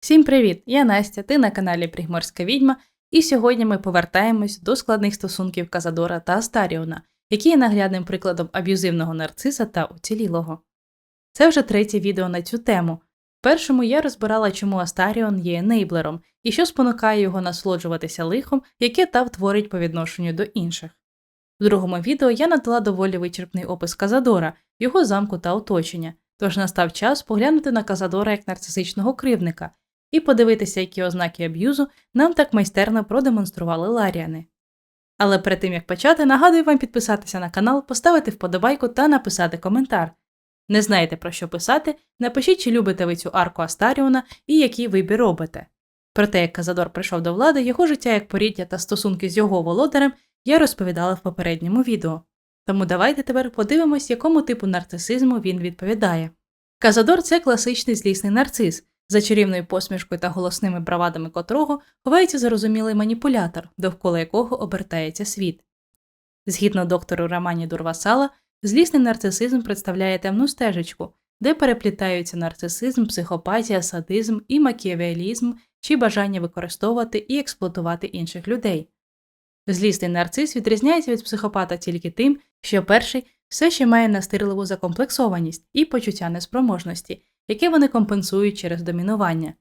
Всім привіт! Я Настя, ти на каналі Пригморська відьма, і сьогодні ми повертаємось до складних стосунків Казадора та Астаріона, які є наглядним прикладом аб'юзивного нарциса та уцілілого. Це вже третє відео на цю тему. В першому я розбирала, чому Астаріон є енейблером і що спонукає його насолоджуватися лихом, яке та творить по відношенню до інших. В другому відео я надала доволі вичерпний опис Казадора, його замку та оточення, тож настав час поглянути на Казадора як нарцисичного кривника і подивитися, які ознаки аб'юзу нам так майстерно продемонстрували Ларіани. Але перед тим як почати, нагадую вам підписатися на канал, поставити вподобайку та написати коментар. Не знаєте про що писати? Напишіть, чи любите ви цю арку Астаріона і який вибір робите. Про те, як Казадор прийшов до влади, його життя як поріддя та стосунки з його володарем я розповідала в попередньому відео. Тому давайте тепер подивимось, якому типу нарцисизму він відповідає. Казадор це класичний злісний нарцис, за чарівною посмішкою та голосними бравадами котрого ховається зарозумілий маніпулятор, довкола якого обертається світ. Згідно доктору Романі Дурвасала, злісний нарцисизм представляє темну стежечку, де переплітаються нарцисизм, психопатія, садизм і макіавіалізм чи бажання використовувати і експлуатувати інших людей. Злісний нарцис відрізняється від психопата тільки тим, що перший все ще має настирливу закомплексованість і почуття неспроможності, яке вони компенсують через домінування.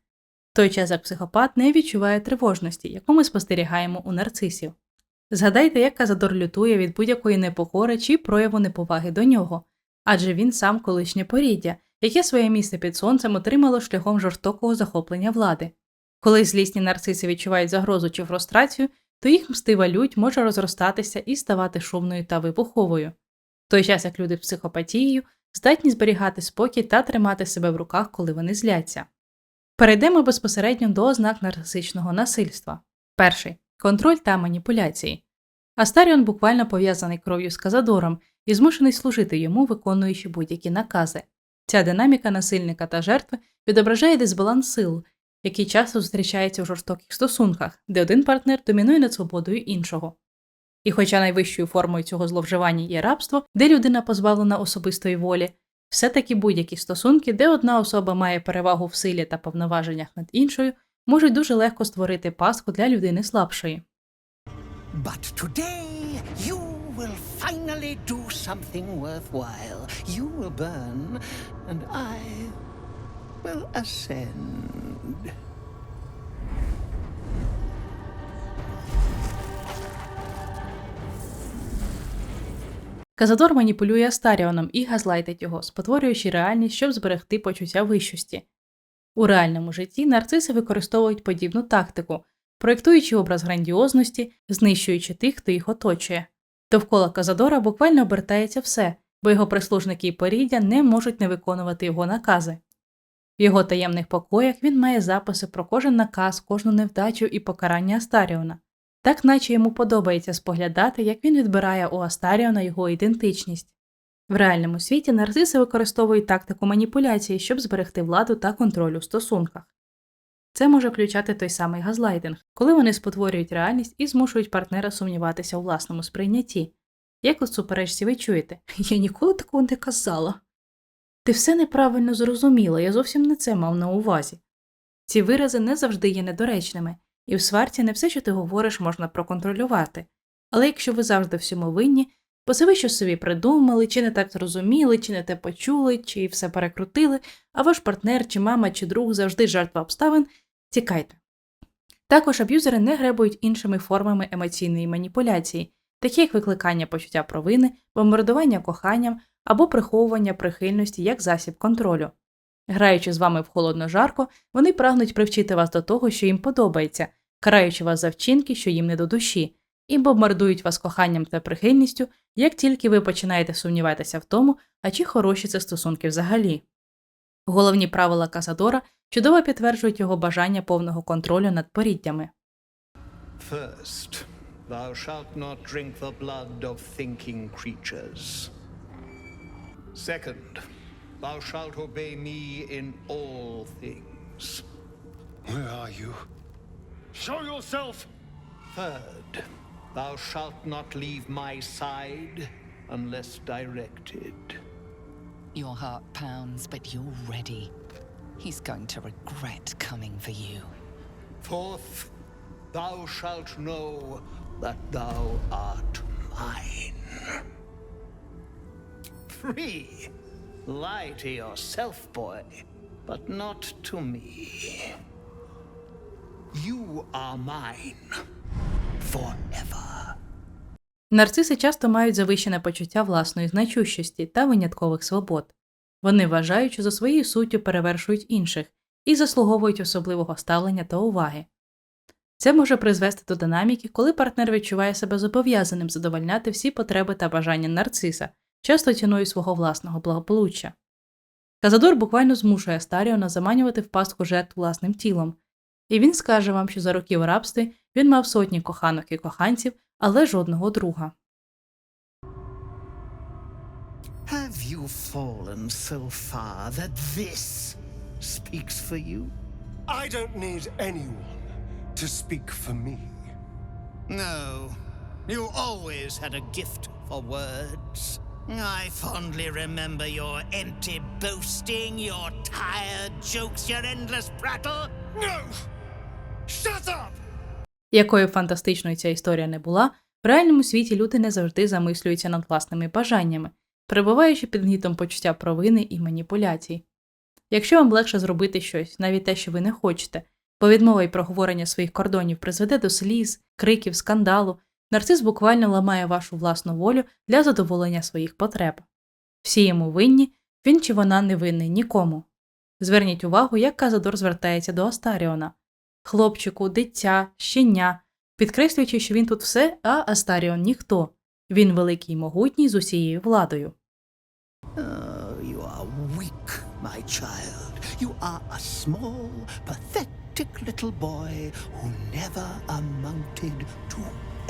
В той час як психопат не відчуває тривожності, яку ми спостерігаємо у нарцисів. Згадайте, як Казадор лютує від будь-якої непокори чи прояву неповаги до нього, адже він сам колишнє поріддя, яке своє місце під сонцем отримало шляхом жорстокого захоплення влади. Коли злісні нарциси відчувають загрозу чи фрустрацію, то їх мстива лють може розростатися і ставати шумною та вибуховою. В той час як люди з психопатією здатні зберігати спокій та тримати себе в руках, коли вони зляться. Перейдемо безпосередньо до ознак нарцисичного насильства. Перший контроль та маніпуляції. Астаріон буквально пов'язаний кров'ю з Казадором і змушений служити йому, виконуючи будь-які накази. Ця динаміка насильника та жертви відображає дисбаланс сил, який часто зустрічається у жорстоких стосунках, де один партнер домінує над свободою іншого. І хоча найвищою формою цього зловживання є рабство, де людина позбавлена особистої волі, все-таки будь-які стосунки, де одна особа має перевагу в силі та повноваженнях над іншою, можуть дуже легко створити пастку для людини слабшої. But today you will finally do something worthwhile. You will burn, and I will ascend. Казадор маніпулює Астаріоном і газлайтить його, спотворюючи реальність, щоб зберегти почуття вищості. У реальному житті нарциси використовують подібну тактику, проєктуючи образ грандіозності, знищуючи тих, хто їх оточує. Довкола Казадора буквально обертається все, бо його прислужники і поріддя не можуть не виконувати його накази. В його таємних покоях він має записи про кожен наказ, кожну невдачу і покарання Астаріона, так наче йому подобається споглядати, як він відбирає у Астаріона його ідентичність. В реальному світі нарциси використовують тактику маніпуляції, щоб зберегти владу та контроль у стосунках. Це може включати той самий газлайтинг, коли вони спотворюють реальність і змушують партнера сумніватися у власному сприйнятті. Як у суперечці ви чуєте, я ніколи такого не казала. Ти все неправильно зрозуміла, я зовсім не це мав на увазі. Ці вирази не завжди є недоречними, і в сварці не все, що ти говориш, можна проконтролювати. Але якщо ви завжди всьому винні, бо це ви щось собі придумали, чи не так зрозуміли, чи не те почули, чи все перекрутили, а ваш партнер, чи мама, чи друг завжди жертва обставин, тікайте. Також аб'юзери не гребують іншими формами емоційної маніпуляції, такі як викликання почуття провини, бомбардування коханням або приховування прихильності як засіб контролю. Граючи з вами в холодно жарко, вони прагнуть привчити вас до того, що їм подобається, караючи вас за вчинки, що їм не до душі, і бомбардують вас коханням та прихильністю, як тільки ви починаєте сумніватися в тому, а чи хороші це стосунки взагалі. Головні правила Касадора чудово підтверджують його бажання повного контролю над поріддями. First, thou shalt not drink the blood of thinking creatures. Second, thou shalt obey me in all things. Where are you? Show yourself! Third, thou shalt not leave my side unless directed. Your heart pounds, but you're ready. He's going to regret coming for you. Fourth, thou shalt know that thou art mine. Free. Lie to yourself, boy, but not to me. You are mine. Forever. Нарциси часто мають завищене почуття власної значущості та виняткових свобод. Вони вважають, що за своєю суттю перевершують інших і заслуговують особливого ставлення та уваги. Це може призвести до динаміки, коли партнер відчуває себе зобов'язаним задовольняти всі потреби та бажання нарциса, часто ціною свого власного благополуччя. Казадор буквально змушує Астаріона заманювати в пастку жертв власним тілом, і він скаже вам, що за роки в рабстві він мав сотні коханок і коханців, але жодного друга. Have you fallen so far that this speaks for you? I don't need anyone to speak for me. No. You always had a gift for words. I fondly remember your empty boasting, your tired jokes, your endless prattle. No! Shut up! Якою фантастичною ця історія не була, в реальному світі люди не завжди замислюються над власними бажаннями, перебуваючи під гнітом почуття провини і маніпуляцій. Якщо вам легше зробити щось, навіть те, що ви не хочете, бо відмова і проговорення своїх кордонів призведе до сліз, криків, скандалу, нарцис буквально ламає вашу власну волю для задоволення своїх потреб. Всі йому винні, він чи вона не винний нікому. Зверніть увагу, як Казадор звертається до Астаріона хлопчику, дитя, щеня, підкреслюючи, що він тут все, а Астаріон ніхто. Він великий й могутній з усією владою. Oh, you are weak, my child. You are a small, pathetic little boy who never amounted to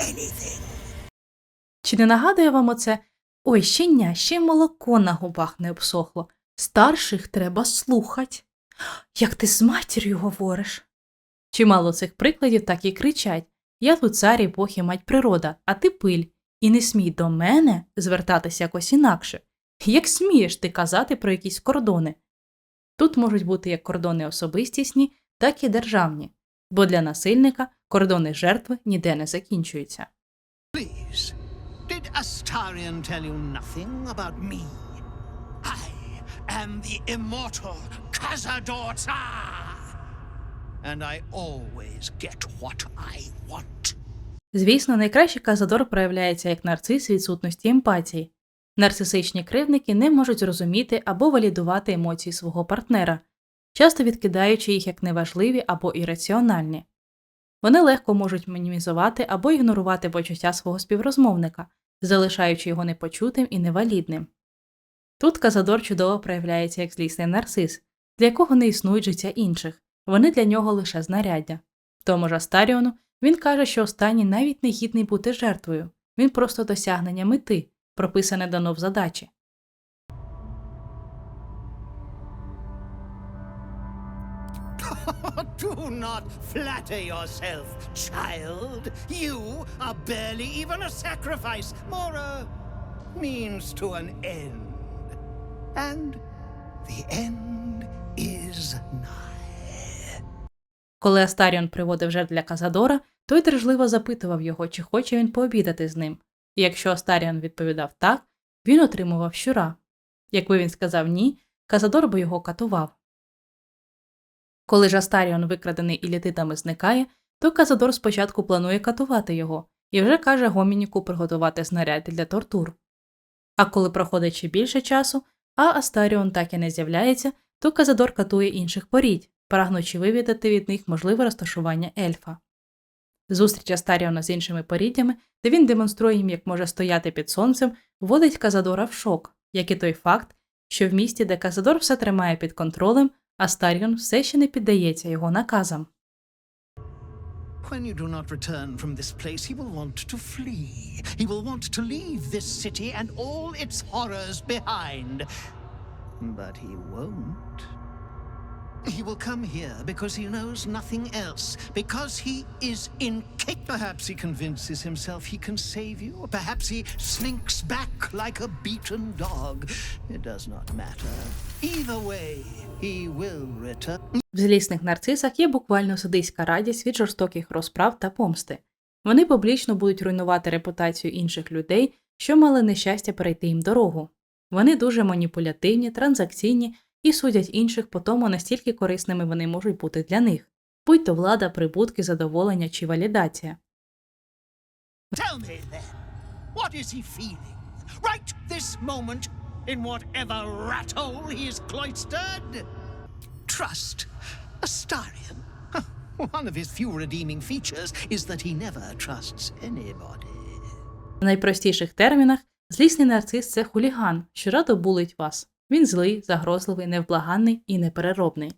anything. Чи не нагадує вам оце ой, щеня, ще молоко на губах не обсохло. Старших треба слухать. Як ти з матір'ю говориш? Чимало цих прикладів так і кричать Я тут цар і Бог і мать природа, а ти пиль, і не смій до мене звертатися якось інакше. Як смієш ти казати про якісь кордони? Тут можуть бути як кордони особистісні, так і державні, бо для насильника кордони жертви ніде не закінчуються. Please, did Astarion tell you nothing about me? I am the immortal Cazador Tsar! And I always get what I want. Звісно, найкраще Казадор проявляється як нарцис відсутності емпатії. Нарцисичні кривники не можуть зрозуміти або валідувати емоції свого партнера, часто відкидаючи їх як неважливі або ірраціональні. Вони легко можуть мінімізувати або ігнорувати почуття свого співрозмовника, залишаючи його непочутим і невалідним. Тут Казадор чудово проявляється як злісний нарцис, для якого не існують життя інших, вони для нього лише знаряддя. Тому ж Астаріону він каже, що останній навіть не гідний бути жертвою, він просто досягнення мети, прописане дано в задачі. Do not flatter yourself, child. You are barely even a sacrifice, more a means to an end. And the end is nigh. Коли Астаріон приводив жертв для Казадора, той дражливо запитував його, чи хоче він пообідати з ним. І якщо Астаріон відповідав так, він отримував щура. Якби він сказав ні, Казадор би його катував. Коли ж Астаріон, викрадений ілітитами, зникає, то Казадор спочатку планує катувати його і вже каже Гомініку приготувати знаряддя для тортур. А коли проходить ще більше часу, а Астаріон так і не з'являється, то Казадор катує інших порідь, прагнучи вивідати від них можливе розташування ельфа. Зустріч Астаріона з іншими поріддями, де він демонструє їм, як може стояти під сонцем, вводить Казадора в шок, як і той факт, що в місті, де Казадор все тримає під контролем, Астаріон все ще не піддається його наказам. When you do not return from this place, he will want to flee. He will want to leave this city and all its horrors behind. But he won't. He will come here because he knows nothing else, because he is incapable. Perhaps he convinces himself he can save you, or perhaps he slinks back like a beaten dog. It does not matter. Either way, he will return. В злісних нарцисах є буквально садиська радість від жорстоких розправ та помсти. Вони публічно будуть руйнувати репутацію інших людей, що мали нещастя перейти їм дорогу. Вони дуже маніпулятивні, транзакційні і судять інших по тому, настільки корисними вони можуть бути для них, будь то влада, прибутки, задоволення чи валідація. Tell me then, what is he feeling? Right this moment, in whatever rat hole he is cloistered? Trust. Astarion. One of his few redeeming features is that he never trusts anybody. В найпростіших термінах злісний нарцис це хуліган, що радо булить вас. Він злий, загрозливий, невблаганний і непереробний.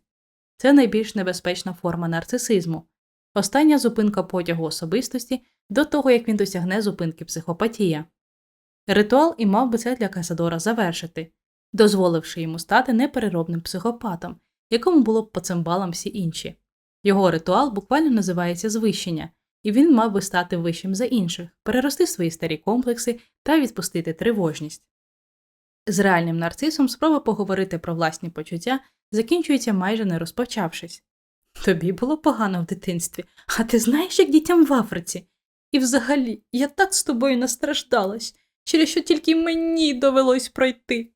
Це найбільш небезпечна форма нарцисизму. Остання зупинка потягу особистості до того, як він досягне зупинки психопатія. Ритуал і мав би це для Касадора завершити, дозволивши йому стати непереробним психопатом, якому було б по цимбалам всі інші. Його ритуал буквально називається звищення, і він мав би стати вищим за інших, перерости свої старі комплекси та відпустити тривожність. З реальним нарцисом спроба поговорити про власні почуття закінчується майже не розпочавшись. Тобі було погано в дитинстві, а ти знаєш, як дітям в Африці. І взагалі, я так з тобою настраждалась, через що тільки мені довелось пройти.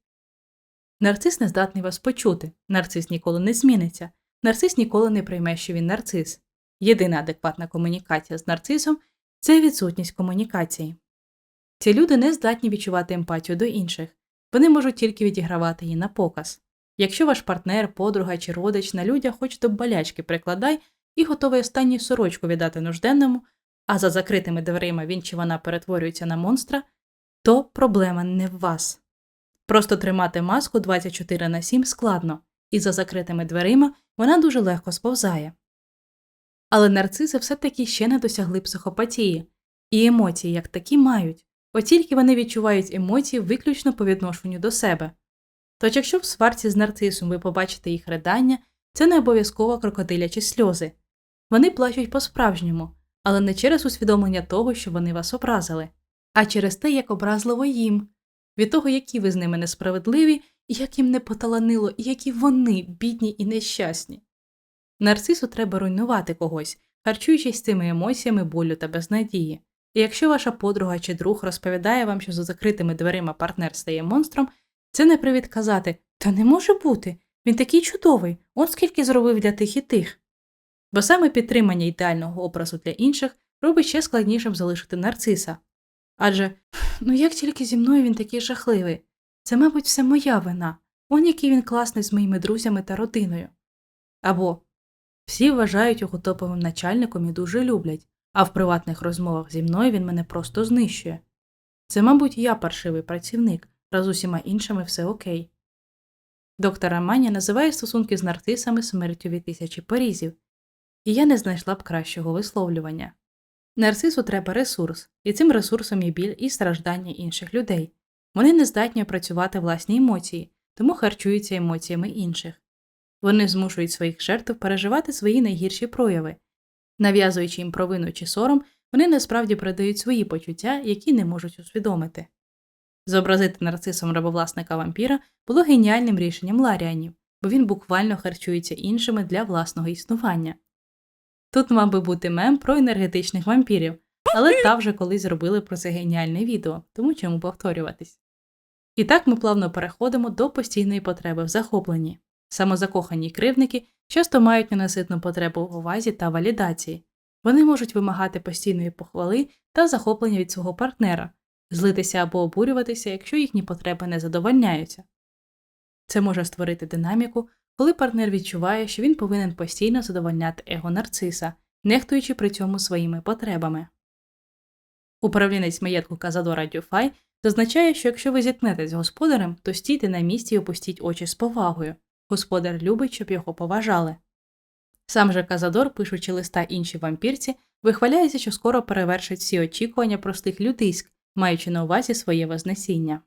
Нарцис не здатний вас почути, нарцис ніколи не зміниться, нарцис ніколи не прийме, що він нарцис. Єдина адекватна комунікація з нарцисом це відсутність комунікації. Ці люди не здатні відчувати емпатію до інших, вони можуть тільки відігравати її на показ. Якщо ваш партнер, подруга чи родич на людях хоч до болячки прикладай і готовий останню сорочку віддати нужденному, а за закритими дверима він чи вона перетворюється на монстра, то проблема не в вас. Просто тримати маску 24 на 7 складно, і за закритими дверима вона дуже легко сповзає. Але нарциси все-таки ще не досягли психопатії, і емоції як такі мають, от тільки вони відчувають емоції виключно по відношенню до себе. Тож, якщо в сварці з нарцисом ви побачите їх ридання, це не обов'язково крокодилячі сльози. Вони плачуть по-справжньому, але не через усвідомлення того, що вони вас образили, а через те, як образливо їм, від того, які ви з ними несправедливі, і як їм не поталанило, і які вони бідні і нещасні. Нарцису треба руйнувати когось, харчуючись цими емоціями болю та безнадії. І якщо ваша подруга чи друг розповідає вам, що за закритими дверима партнер стає монстром, це не привід казати Та не може бути, він такий чудовий, он скільки зробив для тих і тих. Бо саме підтримання ідеального образу для інших робить ще складнішим залишити нарциса. Адже ну як тільки зі мною він такий жахливий, це, мабуть, все моя вина, он який він класний з моїми друзями та родиною. Або всі вважають його топовим начальником і дуже люблять, а в приватних розмовах зі мною він мене просто знищує. Це, мабуть, я паршивий працівник, раз усіма іншими все окей. Доктор Романя називає стосунки з нарцисами смертю від тисячі порізів, і я не знайшла б кращого висловлювання. Нарцису треба ресурс, і цим ресурсом є біль і страждання інших людей. Вони не здатні опрацювати власні емоції, тому харчуються емоціями інших. Вони змушують своїх жертв переживати свої найгірші прояви. Нав'язуючи їм провину чи сором, вони насправді передають свої почуття, які не можуть усвідомити. Зобразити нарцисом рабовласника вампіра було геніальним рішенням Ларіанів, бо він буквально харчується іншими для власного існування. Тут мав би бути мем про енергетичних вампірів, але та вже колись зробили про це геніальне відео, тому чому повторюватись. І так ми плавно переходимо до постійної потреби в захопленні. Самозакохані кривники часто мають ненаситну потребу в увазі та валідації. Вони можуть вимагати постійної похвали та захоплення від свого партнера, злитися або обурюватися, якщо їхні потреби не задовольняються. Це може створити динаміку, коли партнер відчуває, що він повинен постійно задовольняти его нарциса, нехтуючи при цьому своїми потребами. Управлінець маєтку Казадора Дюфай зазначає, що якщо ви зіткнетесь з господарем, то стійте на місці і опустіть очі з повагою. Господар любить, щоб його поважали. Сам же Казадор, пишучи листа іншій вампірці, вихваляється, що скоро перевершить всі очікування простих людиськ, маючи на увазі своє вознесіння.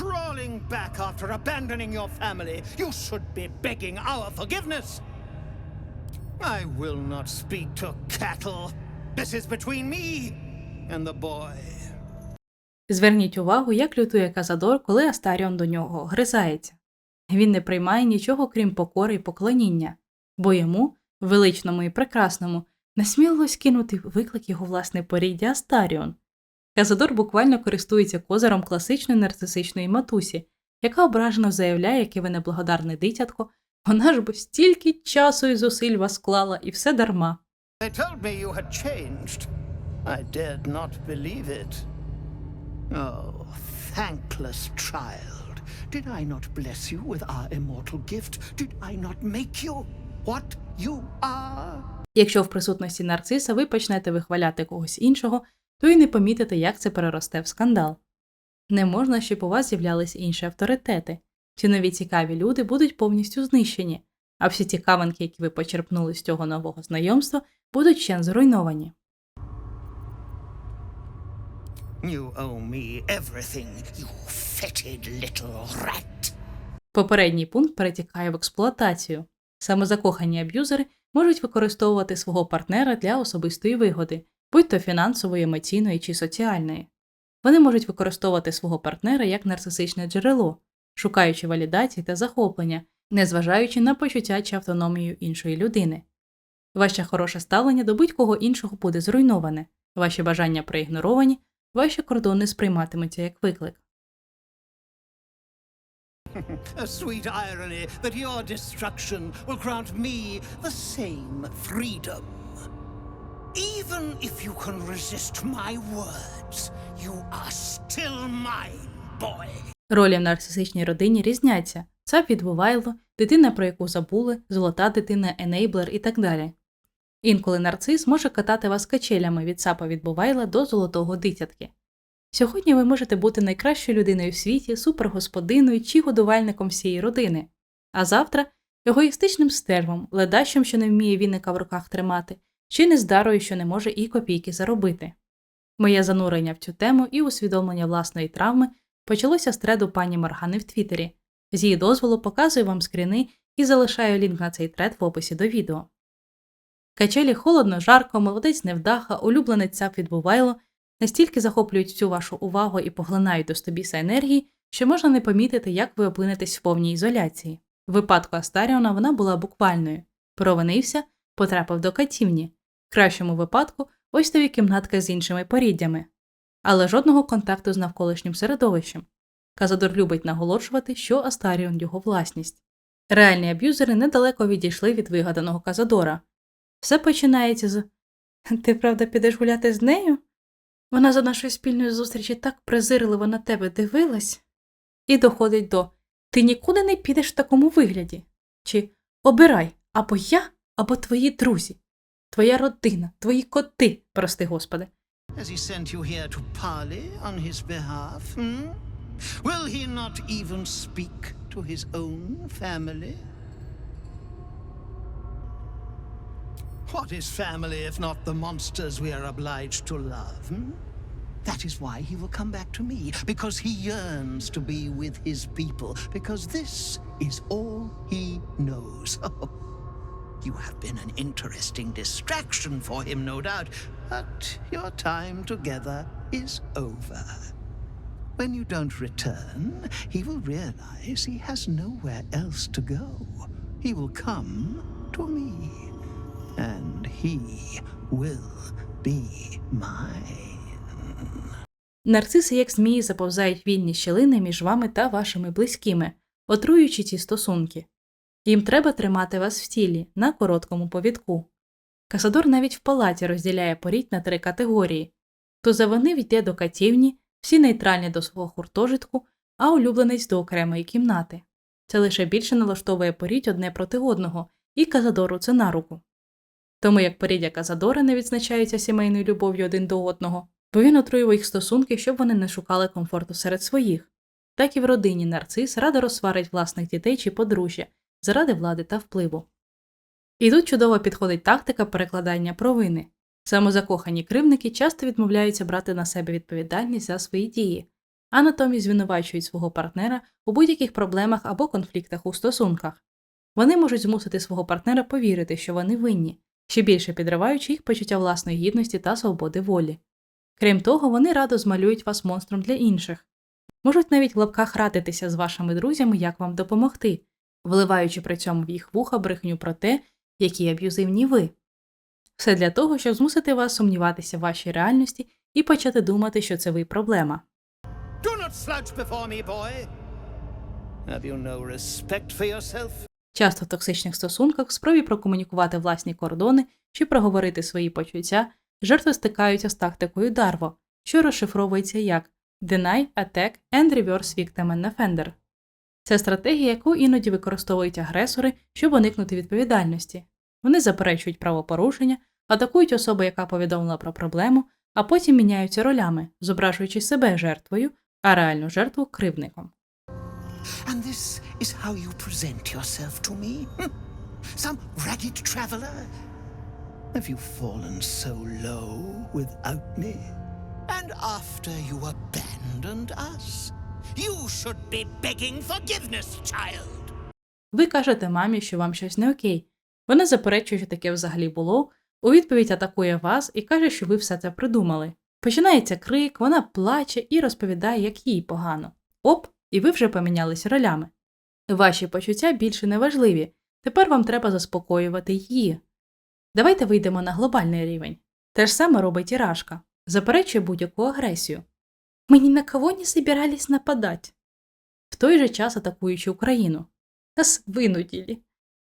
Crawling back after abandoning your family. You should be begging our forgiveness. I will not speak to cattle. This is between me and the boy. Зверніть увагу, як лютує Казадор, коли Астаріон до нього гризається. Він не приймає нічого крім покори і поклоніння, бо йому, величному і прекрасному, насмілилось кинути виклик його власне поріддя Астаріон. Казадор буквально користується козиром класичної нарцисичної матусі, яка ображено заявляє, яке ви неблагодарне дитятко, вона ж бо стільки часу і зусиль вас клала, і все дарма. They told me you had changed. I dared not believe it. Oh, thankless child. Did I not bless you with our immortal gift? Did I not make you what you are? Якщо в присутності нарциса ви почнете вихваляти когось іншого, то й не помітите, як це переросте в скандал. Не можна, щоб у вас з'являлись інші авторитети. Ці нові цікаві люди будуть повністю знищені, а всі цікавинки, які ви почерпнули з цього нового знайомства, будуть ще зруйновані. You owe me everything, you fetid little rat. Попередній пункт перетікає в експлуатацію. Самозакохані аб'юзери можуть використовувати свого партнера для особистої вигоди, будь то фінансової, емоційної чи соціальної. Вони можуть використовувати свого партнера як нарцисичне джерело, шукаючи валідації та захоплення, незважаючи на почуття чи автономію іншої людини. Ваше хороше ставлення до будь-кого іншого буде зруйноване, ваші бажання проігноровані, ваші кордони сприйматимуться як виклик. A sweet irony that your destruction will grant me the same freedom. Even if you can resist my words, you are still mine, boy. Ролі в нарцисичній родині різняться. Цап відбувайло, дитина, про яку забули, золота дитина, енейблер і так далі. Інколи нарцис може катати вас качелями від цапа відбувайла до золотого дитятки. Сьогодні ви можете бути найкращою людиною в світі, супергосподиною чи годувальником всієї родини, а завтра егоїстичним стервом, ледащем, що не вміє віника в руках тримати, чи нездарою, що не може і копійки заробити. Моє занурення в цю тему і усвідомлення власної травми почалося з треду пані Моргани в Твіттері. З її дозволу показую вам скріни і залишаю лінк на цей тред в описі до відео. Качелі холодно, жарко, молодець невдаха, улюбленець цап відбувайло настільки захоплюють всю вашу увагу і поглинають до стобіса енергії, що можна не помітити, як ви опинитесь в повній ізоляції. В випадку Астаріона вона була буквальною провинився, потрапив до катівні, в кращому випадку ось тобі кімнатка з іншими поріддями, але жодного контакту з навколишнім середовищем. Казадор любить наголошувати, що Астаріон його власність. Реальні аб'юзери недалеко відійшли від вигаданого Казадора. Все починається з Ти правда підеш гуляти з нею? Вона за нашої спільної зустрічі так презирливо на тебе дивилась, і доходить до Ти нікуди не підеш в такому вигляді. Чи обирай або я, або твої друзі, твоя родина, твої коти, прости господи. Has he sent you here to parley on his behalf? Hmm? Will he not even speak to his own family? What is family if not the monsters we are obliged to love? Hmm? That is why he will come back to me, because he yearns to be with his people, because this is all he knows. you have been an interesting distraction for him, no doubt, but your time together is over. When you don't return, he will realize he has nowhere else to go. He will come to me, and he will be mine. Нарциси, як змії, заповзають вільні щілини між вами та вашими близькими, отруюючи ці стосунки. Їм треба тримати вас в тілі на короткому повідку. Касадор навіть в палаті розділяє порідь на три категорії то за вони йде до катівні, всі нейтральні до свого хуртожитку, а улюбленець до окремої кімнати. Це лише більше налаштовує порідь одне проти одного, і Казадору це на руку. Тому як поріддя Казадора не відзначаються сімейною любов'ю один до одного, бо він отруював їх стосунки, щоб вони не шукали комфорту серед своїх, так і в родині нарцис радо розсварить власних дітей чи подружжя заради влади та впливу. І тут чудово підходить тактика перекладання провини. Самозакохані кривники часто відмовляються брати на себе відповідальність за свої дії, а натомість звинувачують свого партнера у будь-яких проблемах або конфліктах у стосунках. Вони можуть змусити свого партнера повірити, що вони винні, ще більше підриваючи їх почуття власної гідності та свободи волі. Крім того, вони радо змалюють вас монстром для інших, можуть навіть в лапках радитися з вашими друзями, як вам допомогти, вливаючи при цьому в їх вуха брехню про те, які аб'юзивні ви. Все для того, щоб змусити вас сумніватися в вашій реальності і почати думати, що це ви проблема. Do not slouch before me, boy. Have you no respect for yourself? Часто в токсичних стосунках, спробі прокомунікувати власні кордони чи проговорити свої почуття, жертви стикаються з тактикою Дарво, що розшифровується як Deny, Attack and Reverse Victim and Offender. Це стратегія, яку іноді використовують агресори, щоб уникнути відповідальності. Вони заперечують правопорушення, атакують особу, яка повідомила про проблему, а потім міняються ролями, зображуючи себе жертвою, а реальну жертву кривдником. And this is how you present yourself to me? Hm? Some ragged traveler? Have you fallen so low without me? And after you abandoned us? You should be begging forgiveness, child. Ви кажете мамі, що вам щось не окей. Вона заперечує, що таке взагалі було, у відповідь атакує вас і каже, що ви все це придумали. Починається крик, вона плаче і розповідає, як їй погано. Оп, і ви вже помінялись ролями. Ваші почуття більше не важливі. Тепер вам треба заспокоювати її. Давайте вийдемо на глобальний рівень. Те ж саме робить і Рашка. Заперечує будь-яку агресію. Ми ні на кого не собирались нападати. В той же час атакуючи Україну. Нас винудили.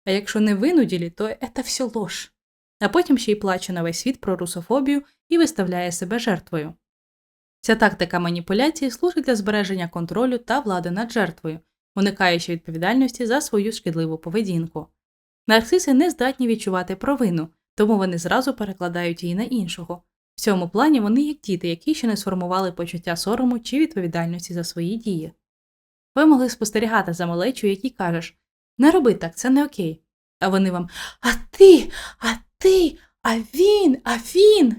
А якщо не винудили, то це все ложь. А потім ще й плаче на весь світ про русофобію і виставляє себе жертвою. Ця тактика маніпуляції служить для збереження контролю та влади над жертвою, уникаючи відповідальності за свою шкідливу поведінку. Нарциси не здатні відчувати провину, тому вони зразу перекладають її на іншого. В цьому плані вони як діти, які ще не сформували почуття сорому чи відповідальності за свої дії. Ви могли спостерігати за малечою, якій кажеш не роби так, це не окей. А вони вам А ти, а ти, а він, а він.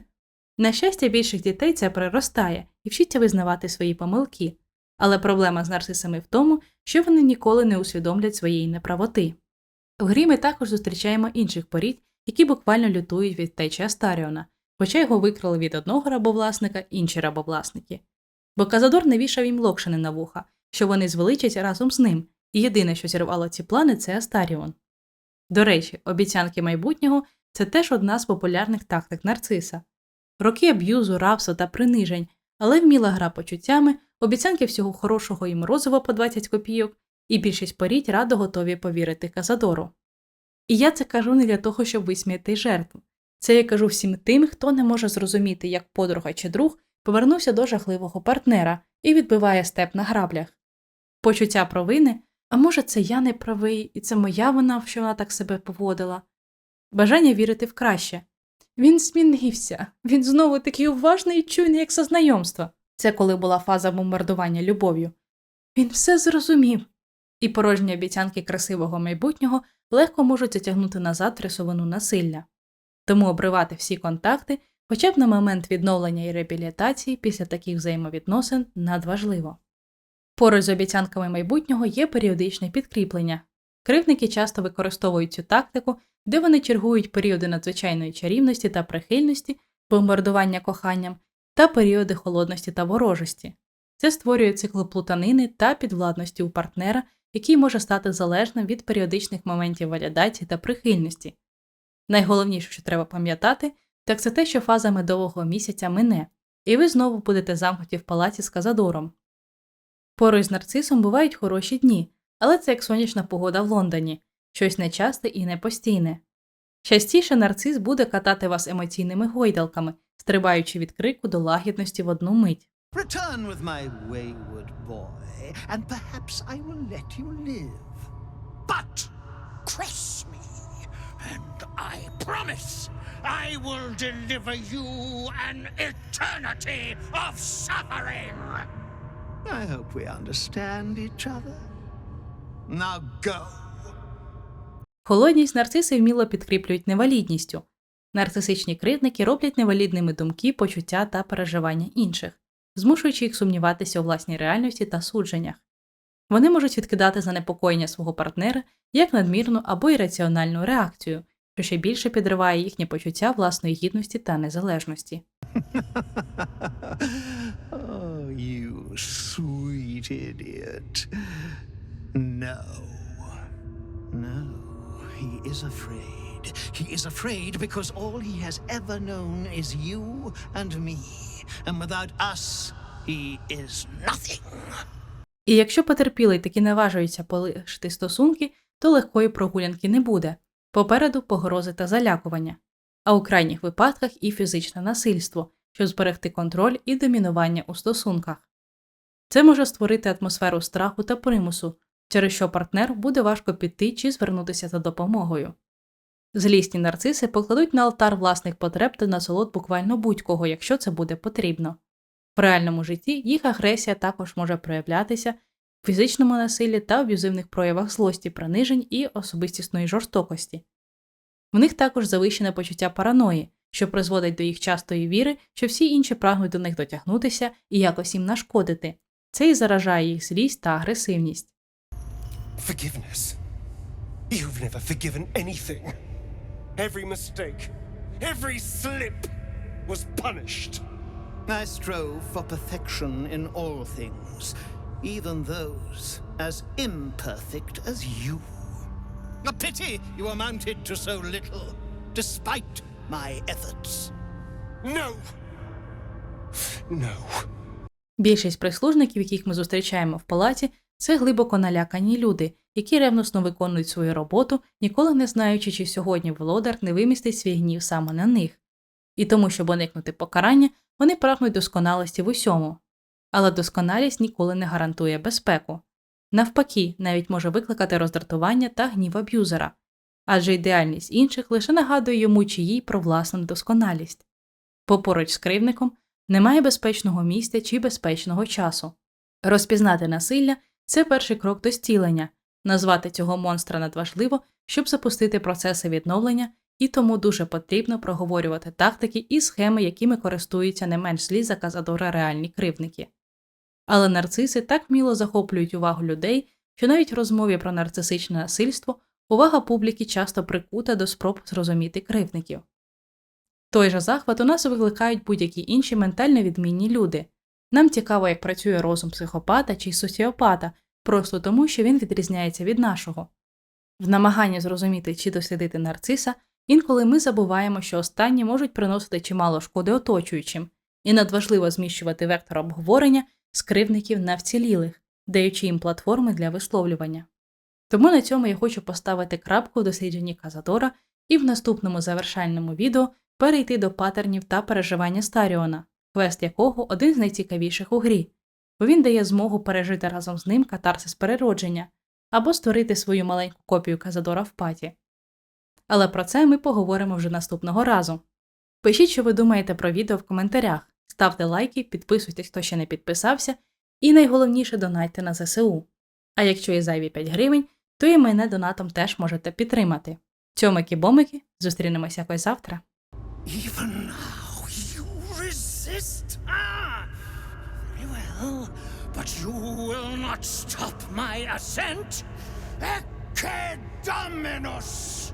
На щастя, більших дітей це приростає і вчиться визнавати свої помилки. Але проблема з нарцисами в тому, що вони ніколи не усвідомлять своєї неправоти. В грі ми також зустрічаємо інших порід, які буквально лютують від течі Астаріона, хоча його викрали від одного рабовласника інші рабовласники. Бо Казадор не вішав їм локшини на вуха, що вони звеличать разом з ним, і єдине, що зірвало ці плани, це Астаріон. До речі, обіцянки майбутнього це теж одна з популярних тактик нарциса. Роки аб'юзу, рабства та принижень, але вміла гра почуттями, обіцянки всього хорошого і морозива по 20 копійок, і більшість порідь радо готові повірити Казадору. І я це кажу не для того, щоб висміяти жертву. Це я кажу всім тим, хто не може зрозуміти, як подруга чи друг повернувся до жахливого партнера і відбиває степ на граблях. Почуття провини, а може, це я не правий, і це моя вина, що вона так себе поводила. Бажання вірити в краще. Він змінився, він знову такий уважний і чуйний, як знайомства. Це коли була фаза бомбардування любов'ю. Він все зрозумів. І порожні обіцянки красивого майбутнього легко можуть затягнути назад трясовину насилля. Тому обривати всі контакти, хоча б на момент відновлення і реабілітації після таких взаємовідносин надважливо. Поруч з обіцянками майбутнього є періодичне підкріплення. Кривдники часто використовують цю тактику, де вони чергують періоди надзвичайної чарівності та прихильності, бомбардування коханням та періоди холодності та ворожості. Це створює цикл плутанини та підвладності у партнера, який може стати залежним від періодичних моментів валідації та прихильності. Найголовніше, що треба пам'ятати, так це те, що фаза медового місяця мине, і ви знову будете замкнуті в палаці з Казадором. Поруч з нарцисом бувають хороші дні, але це як сонячна погода в Лондоні, щось нечасте і непостійне. Частіше нарцис буде катати вас емоційними гойдалками, стрибаючи від крику до лагідності в одну мить. Return with my wayward boy, and perhaps I will let you live. But cross me, and I promise I will deliver you an eternity of suffering. I hope we understand each other. Now go. Холодність нарциси вміло підкріплюють невалідністю. Нарцисичні кривдники роблять невалідними думки, почуття та переживання інших. змушуючи їх сумніватися у власній реальності та судженнях. Вони можуть відкидати занепокоєння свого партнера як надмірну або ірраціональну реакцію, що ще більше підриває їхнє почуття власної гідності та незалежності. oh, you sweet idiot. No. No, he is afraid. He is afraid because all he has ever known is you and me. And without us, he is nothing. І якщо потерпілий таки наважується полишити стосунки, то легкої прогулянки не буде попереду погрози та залякування, а у крайніх випадках і фізичне насильство, щоб зберегти контроль і домінування у стосунках. Це може створити атмосферу страху та примусу, через що партнеру буде важко піти чи звернутися за допомогою. Злісні нарциси покладуть на алтар власних потреб та насолод буквально будь-кого, якщо це буде потрібно. В реальному житті їх агресія також може проявлятися в фізичному насиллі та аб'юзивних проявах злості, принижень і особистісної жорстокості. В них також завищене почуття параної, що призводить до їх частої віри, що всі інші прагнуть до них дотягнутися і якось їм нашкодити. Це і заражає їх злість та агресивність. Forgiveness. You've never forgiven anything. Every mistake, every slip was punished. I strove for perfection in all things, even those as imperfect as you. A pity you amounted to so little, despite my efforts. No! No. Більшість прислужників, яких ми зустрічаємо в палаці, це глибоко налякані люди, які ревносно виконують свою роботу, ніколи не знаючи, чи сьогодні володар не вимістить свій гнів саме на них. І тому, щоб уникнути покарання, вони прагнуть досконалості в усьому. Але досконалість ніколи не гарантує безпеку. Навпаки, навіть може викликати роздратування та гнів аб'юзера, адже ідеальність інших лише нагадує йому чи їй про власну недосконалість. Попоруч з кривником немає безпечного місця чи безпечного часу. Розпізнати насилля це перший крок до стілення, назвати цього монстра надважливо, щоб запустити процеси відновлення, і тому дуже потрібно проговорювати тактики і схеми, якими користуються не менш злі за Казадора реальні кривники. Але нарциси так вміло захоплюють увагу людей, що навіть в розмові про нарцисичне насильство увага публіки часто прикута до спроб зрозуміти кривників. Той же захват у нас викликають будь-які інші ментально відмінні люди. Нам цікаво, як працює розум психопата чи соціопата, просто тому, що він відрізняється від нашого. В намаганні зрозуміти чи дослідити нарциса, інколи ми забуваємо, що останні можуть приносити чимало шкоди оточуючим, і надважливо зміщувати вектор обговорення з кривників на вцілілих, даючи їм платформи для висловлювання. Тому на цьому я хочу поставити крапку в дослідженні Казадора і в наступному завершальному відео перейти до патернів та переживання Старіона, квест якого один з найцікавіших у грі, бо він дає змогу пережити разом з ним катарсис переродження або створити свою маленьку копію Казадора в паті. Але про це ми поговоримо вже наступного разу. Пишіть, що ви думаєте про відео в коментарях, ставте лайки, підписуйтесь, хто ще не підписався, і найголовніше донайте на ЗСУ. А якщо є зайві 5 гривень, то і мене донатом теж можете підтримати. Цьомики-бомики, зустрінемося якось завтра. Ah! Very well, but you will not stop my ascent. Ecce Dominus!